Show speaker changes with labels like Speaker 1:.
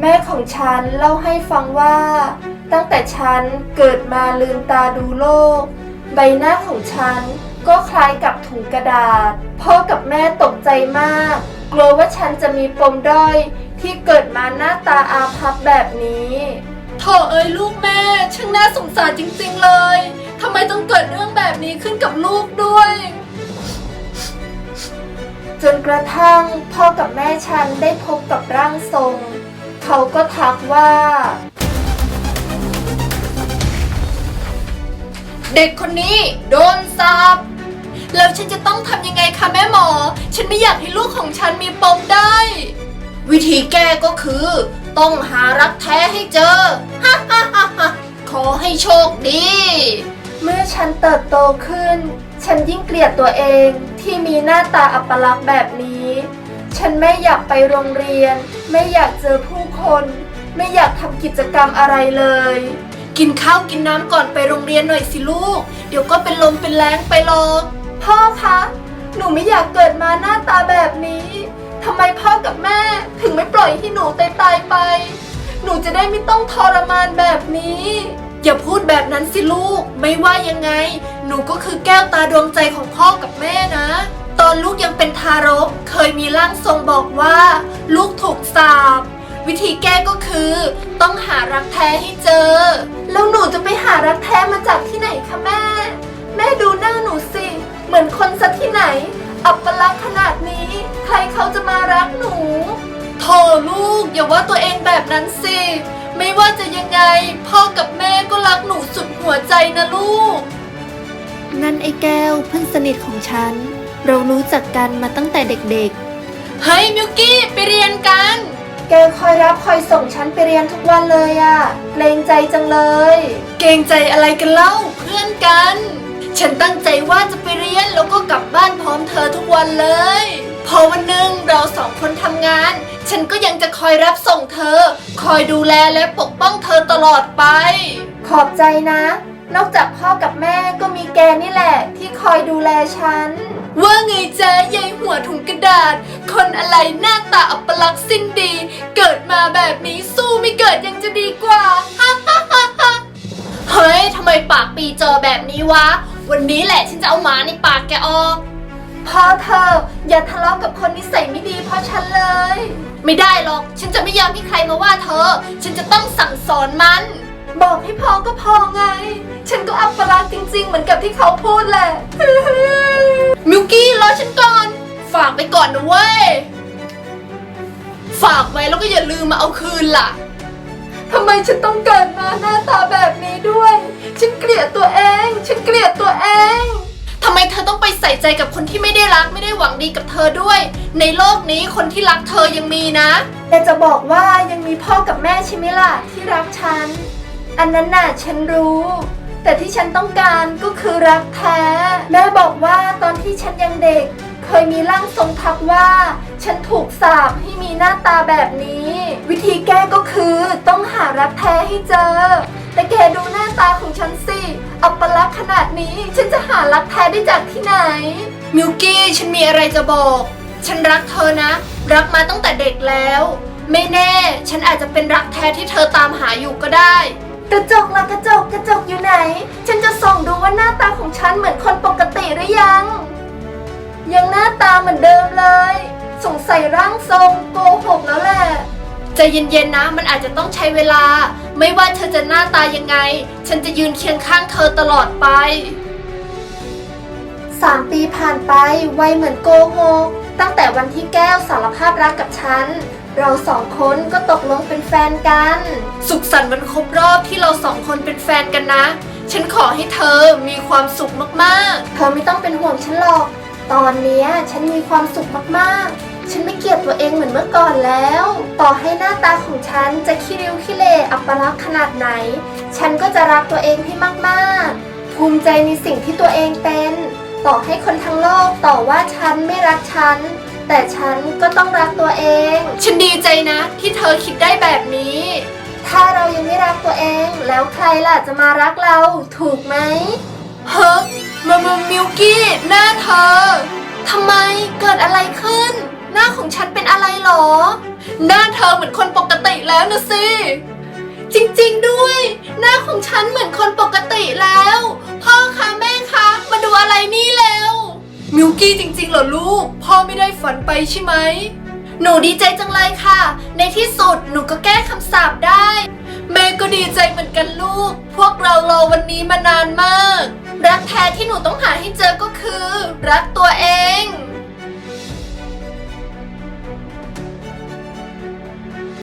Speaker 1: แม่ของฉันเล่าให้ฟังว่า ตั้งแต่ฉันเกิดมาลืมตาดูโลก ใบหน้าของฉันก็คล้ายกับถุงกระดาษ พ่อกับแม่ตกใจมาก กลัวว่าฉันจะมีปมด้อย ที่เกิดมาหน้าตาอาภัพแบบนี้โถเอ้ยลูกแม่ช่างน่าสงสารจริงๆเลยทำไมต้องเกิดเรื่องแบบนี้ขึ้นกับลูกด้วย จนกระทั่งพ่อกับแม่ฉันได้พบกับร่างทรง เขาก็ทักว่า เด็กคนนี้โดนสาบแล้วฉันจะต้องทำยังไงคะแม่หมอ ฉันไม่อยากให้ลูกของฉันมีปมได้ วิธีแก้ก็คือ ต้องหารักแท้ให้เจอ ฮ่าฮ่าฮ่าฮ่าขอให้โชคดี เมื่อฉันเติบโตขึ้น ฉันยิ่งเกลียดตัวเองที่มีหน้าตาอัปลักษณ์แบบนี้ ฉันไม่อยากไปโรงเรียน ไม่อยากเจอผู้คน ไม่อยากทำกิจกรรมอะไรเลย กินข้าวกินน้ำก่อนไปโรงเรียนหน่อยสิลูก เดี๋ยวก็เป็นลมเป็นแรงไปหรอกพ่อคะ หนูไม่อยากเกิดมาหน้าตาแบบนี้ทำไมพ่อกับแม่ถึงไม่ปล่อยให้หนูตายตายไป หนูจะได้ไม่ต้องทรมานแบบนี้ อย่าพูดแบบนั้นสิลูก ไม่ว่ายังไง หนูก็คือแก้วตาดวงใจของพ่อกับแม่นะ ตอนลูกยังเป็นทารกเคยมีร่างทรงบอกว่า ลูกถูกสาปวิธีแก้ก็คือ ต้องหารักแท้ให้เจอ แล้วหนูจะไปหารักแท้มาจากที่ไหนคะแม่ แม่ดูหน้าหนูสิ เหมือนคนซะที่ไหน อัปลักษณ์ขนาดนี้ ใครเขาจะมารักหนูโธ่ลูกอย่าว่าตัวเองแบบนั้นสิ ไม่ว่าจะยังไง พ่อกับแม่ก็รักหนูสุดหัวใจนะลูก
Speaker 2: นั่นไอ้แก้วเพื่อนสนิทของฉัน เรารู้จักกันมาตั้งแต่เด็ก
Speaker 1: เฮ้ยมิวกี้ไปเรียนกัน แกคอยรับคอยส่งฉันไปเรียนทุกวันเลยอะเกรงใจจังเลย เกรงใจอะไรกันเล่าเพื่อนกัน ฉันตั้งใจว่าจะไปเรียนแล้วก็กลับบ้านพร้อมเธอทุกวันเลย พอวันหนึ่งเราสองคนทำงาน ฉันก็ยังจะคอยรับส่งเธอ คอยดูแลและปกป้องเธอตลอดไป ขอบใจนะ นอกจากพ่อกับแม่ก็มีแกนี่แหละ ที่คอยดูแลฉัน ว่าไงจ๊ะยายหัวถุงกระดาษ คนอะไรหน้าตาอัปลักษณ์สิ้นดี เกิดมาแบบนี้สู้ไม่เกิดยังจะดีกว่า เฮ้ยทำไมปากปีจอแบบนี้วะ วันนี้แหละฉันจะเอาหมาในปากแกออก พอเธออย่าทะเลาะกับคนนิสัยไม่ดีเพราะฉันเลย ไม่ได้หรอก ฉันจะไม่ยอมให้ใครมาว่าเธอ ฉันจะต้องสั่งสอนมัน บอกให้พอก็พอไง ฉันก็อัปลักษณ์จริง ๆ เหมือนกับที่เขาพูดแหละ มิวกี้รอฉันก่อน ฝากไปก่อนนะเว้ย ฝากไว้แล้วก็อย่าลืมมาเอาคืนล่ะ ทำไมฉันต้องเกิดมาหน้าตาแบบนี้ด้วย ฉันเกลียดตัวเอง ฉันเกลียดตัวเอง ทำไมเธอต้องไปใส่ใจกับคนที่ไม่ได้รักไม่ได้หวังดีกับเธอด้วย ในโลกนี้คนที่รักเธอยังมีนะ แต่จะบอกว่ายังมีพ่อกับแม่ใช่ไหมล่ะที่รักฉัน อันนั้นน่ะฉันรู้ แต่ที่ฉันต้องการก็คือรักแท้ แม่บอกว่าตอนที่ฉันยังเด็ก เคยมีร่างทรงทักว่า ฉันถูกสาปให้มีหน้าตาแบบนี้ วิธีแก้ก็คือต้องหารักแท้ให้เจอ แต่แกดูหน้าตาของฉันสิ อัปลักษณ์ขนาดนี้ ฉันจะหารักแท้ได้จากที่ไหน มิวกี้ฉันมีอะไรจะบอก ฉันรักเธอนะ รักมาตั้งแต่เด็กแล้ว ไม่แน่ ฉันอาจจะเป็นรักแท้ที่เธอตามหาอยู่ก็ได้ กระจกละกระจกกระจกอยู่ไหน ฉันจะส่องดูว่าหน้าตาของฉันเหมือนคนปกติหรือยัง ยังหน้าตาเหมือนเดิมเลย สงสัยร่างทรงโกหกแล้วแหละใจเย็นๆนะมันอาจจะต้องใช้เวลา ไม่ว่าเธอจะหน้าตายังไง ฉันจะยืนเคียงข้างเธอตลอดไปสามปีผ่านไปไวเหมือนโกหกตั้งแต่วันที่แก้วสารภาพรักกับฉัน เราสองคนก็ตกลงเป็นแฟนกัน สุขสันต์วันครบรอบที่เราสองคนเป็นแฟนกันนะ ฉันขอให้เธอมีความสุขมากๆ เธอไม่ต้องเป็นห่วงฉันหรอก ตอนเนี้ยฉันมีความสุขมากๆ ฉันไม่เกลียดตัวเองเหมือนเมื่อก่อนแล้ว ต่อให้หน้าตาของฉันจะขี้ริ้วขี้เลอัปลักษณ์ขนาดไหน ฉันก็จะรักตัวเองให้มากๆ ภูมิใจในสิ่งที่ตัวเองเป็น ต่อให้คนทั้งโลกต่อว่าฉันไม่รักฉัน แต่ฉันก็ต้องรักตัวเอง ฉันดีใจนะ ที่เธอคิดได้แบบนี้ ถ้าเรายังไม่รักตัวเอง แล้วใครล่ะจะมารักเราถูกไหมเฮ้ยมามามิวกี้หน้าเธอทำไมเกิดอะไรขึ้น หน้าของฉันเป็นอะไรหรอ หน้าเธอเหมือนคนปกติแล้วนะสิ จริงๆด้วย หน้าของฉันเหมือนคนปกติแล้ว พ่อคะแม่คะ มาดูอะไรนี่แล้ว มิวกี้จริงๆเหรอลูก พ่อไม่ได้ฝันไปใช่ไหม หนูดีใจจังเลยค่ะ ในที่สุดหนูก็แก้คำสาปได้ แม่ก็ดีใจเหมือนกันลูก พวกเรารอวันนี้มานานมาก รักแท้ที่หนูต้องหาให้เจอก็คือ รักตัวเอง